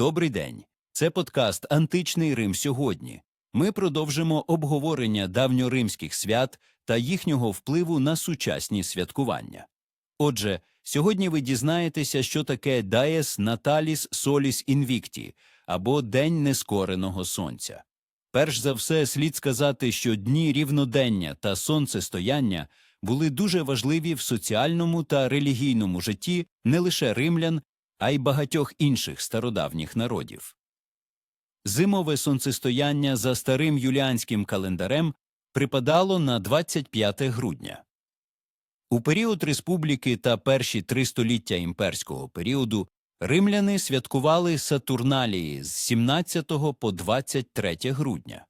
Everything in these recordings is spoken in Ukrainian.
Добрий день. Це подкаст Античний Рим сьогодні. Ми продовжимо обговорення давньоримських свят та їхнього впливу на сучасні святкування. Отже, сьогодні ви дізнаєтеся, що таке Dies Natalis Solis Invicti або День нескореного сонця. Перш за все, слід сказати, що дні рівнодення та сонцестояння були дуже важливі в соціальному та релігійному житті не лише римлян, а й багатьох інших стародавніх народів. Зимове сонцестояння за старим юліанським календарем припадало на 25 грудня. У період республіки та перші три століття імперського періоду римляни святкували Сатурналії з 17 по 23 грудня.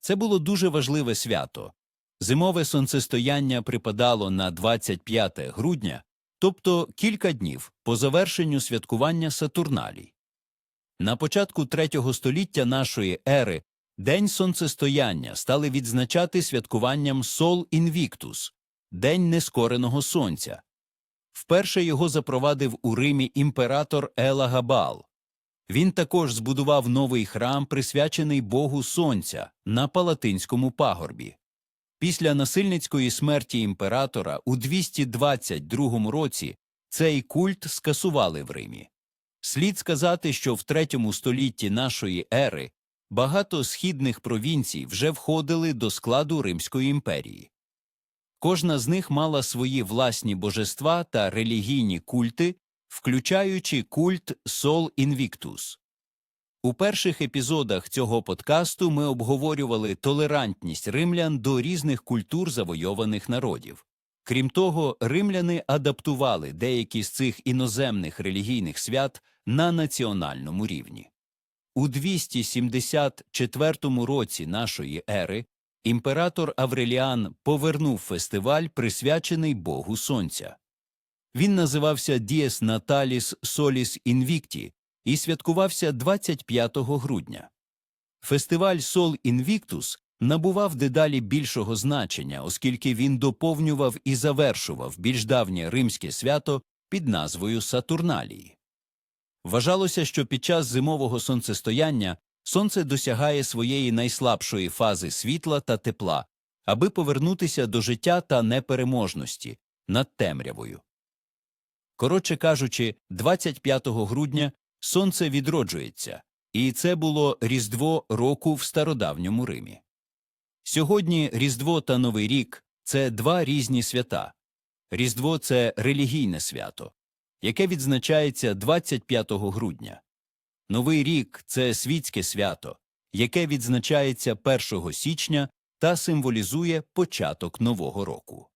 Це було дуже важливе свято. Зимове сонцестояння припадало на 25 грудня, тобто кілька днів по завершенню святкування Сатурналій. На початку третього століття нашої ери День сонцестояння стали відзначати святкуванням Сол Інвіктус – День нескореного сонця. Вперше його запровадив у Римі імператор Елагабал. Він також збудував новий храм, присвячений Богу Сонця на Палатинському пагорбі. Після насильницької смерті імператора у 222 році цей культ скасували в Римі. Слід сказати, що в третьому столітті нашої ери багато східних провінцій вже входили до складу Римської імперії. Кожна з них мала свої власні божества та релігійні культи, включаючи культ Сол Інвіктус. У перших епізодах цього подкасту ми обговорювали толерантність римлян до різних культур завойованих народів. Крім того, римляни адаптували деякі з цих іноземних релігійних свят на національному рівні. У 274 році нашої ери імператор Авреліан повернув фестиваль, присвячений Богу Сонця. Він називався Dies Natalis Solis Invicti і святкувався 25 грудня. Фестиваль Сол Інвіктус набував дедалі більшого значення, оскільки він доповнював і завершував більш давнє римське свято під назвою Сатурналії. Вважалося, що під час зимового сонцестояння сонце досягає своєї найслабшої фази світла та тепла, аби повернутися до життя та непереможності над темрявою. Коротше кажучи, 25 грудня сонце відроджується, і це було Різдво року в стародавньому Римі. Сьогодні Різдво та Новий рік це два різні свята. Різдво це релігійне свято, яке відзначається 25 грудня. Новий рік це світське свято, яке відзначається 1 січня та символізує початок Нового року.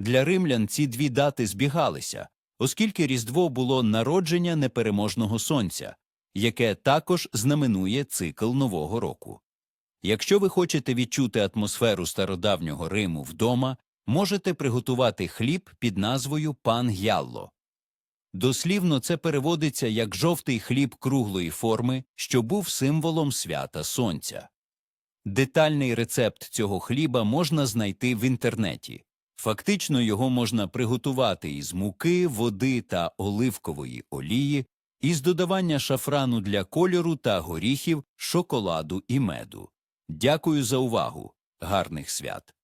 Для римлян ці дві дати збігалися, оскільки Різдво було народження непереможного сонця, яке також знаменує цикл Нового року. Якщо ви хочете відчути атмосферу стародавнього Риму вдома, можете приготувати хліб під назвою пан Гялло. Дослівно це переводиться як жовтий хліб круглої форми, що був символом свята сонця. Детальний рецепт цього хліба можна знайти в інтернеті. Фактично його можна приготувати із муки, води та оливкової олії, із додавання шафрану для кольору та горіхів, шоколаду і меду. Дякую за увагу. Гарних свят!